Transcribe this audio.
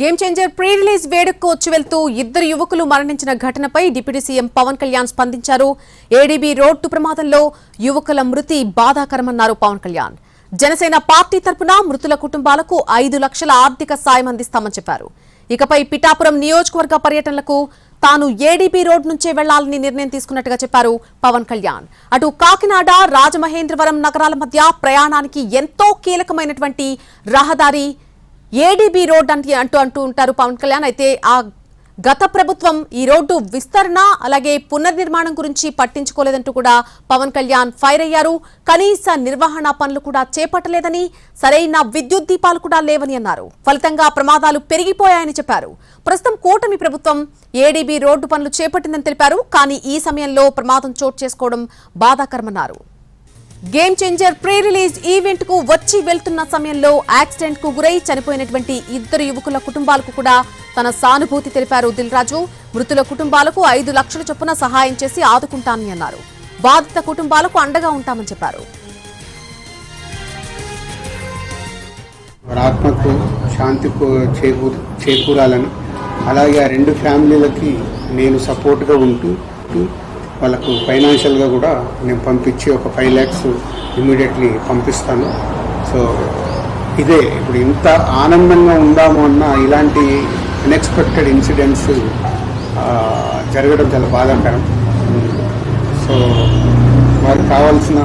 Game changer pre release వేడుకకు వచ్చి వెళ్తూ ఇద్దరు యువకులు మరణించిన ఘటనపై డిప్యూటీ సీఎం పవన్ కళ్యాణ్ స్పందించారు. ఏడీబీ రోడ్డు ప్రమాదంలో యువకుల మృతి బాధాకరమన్నారు పవన్ కళ్యాణ్. జనసేన పార్టీ తరపున మృతుల కుటుంబాలకు ఐదు లక్షల ఆర్థిక సాయం అందిస్తామని చెప్పారు. ఇకపై పిఠాపురం నియోజకవర్గ పర్యటనలకు తాను ఏడీబీ రోడ్ నుంచే వెళ్ళాలని నిర్ణయం తీసుకున్నట్టుగా చెప్పారు పవన్ కళ్యాణ్. అటు కాకినాడ రాజమహేంద్రవరం నగరాల మధ్య ప్రయాణానికి ఎంతో కీలకమైనటువంటి రహదారి ఏడీబీ రోడ్ అంటే అంటూ అంటూ ఉంటారు పవన్ కళ్యాణ్. అయితే ఆ గత ప్రభుత్వం ఈ రోడ్డు విస్తరణ అలాగే పునర్నిర్మాణం గురించి పట్టించుకోలేదంటూ కూడా పవన్ కళ్యాణ్ ఫైర్ అయ్యారు. కనీస నిర్వహణ పనులు కూడా చేపట్టలేదని సరైన విద్యుత్ దీపాలు కూడా లేవని అన్నారు. ఫలితంగా ప్రమాదాలు పెరిగిపోయాయని చెప్పారు. ప్రస్తుతం కూటమి ప్రభుత్వం ఏడీబీ రోడ్డు పనులు చేపట్టిందని తెలిపారు. కానీ ఈ సమయంలో ప్రమాదం చోటు చేసుకోవడం బాధాకరమన్నారు. గేమ్ చేంజర్ ప్రీ రిలీజ్ ఈవెంట్కు వచ్చి వెళ్తున్న సమయంలో యాక్సిడెంట్కు గురై చనిపోయినటువంటి ఇద్దరు యువకుల కుటుంబాలకు కూడా తన సానుభూతి తెలిపారు దిల్ రాజు. మృతుల కుటుంబాలకు ఐదు లక్షల చొప్పున సహాయం చేసి ఆదుకుంటానని అన్నారు. బాధిత కుటుంబాలకు అండగా ఉంటామని చెప్పారు. ఆత్మకు శాంతి చేకూరాలని అలాగే ఆ రెండు ఫ్యామిలీలకి నేను సపోర్ట్గా ఉంటూ వాళ్ళకు ఫైనాన్షియల్గా కూడా నేను పంపించి ఒక ఫైవ్ ల్యాక్స్ ఇమీడియట్లీ పంపిస్తాను. సో ఇదే ఇప్పుడు ఇంత ఆనందంగా ఉందాము అన్న ఇలాంటి అన్ఎక్స్పెక్టెడ్ ఇన్సిడెంట్స్ జరగడం చాలా బాధాకరం. సో వారికి కావాల్సిన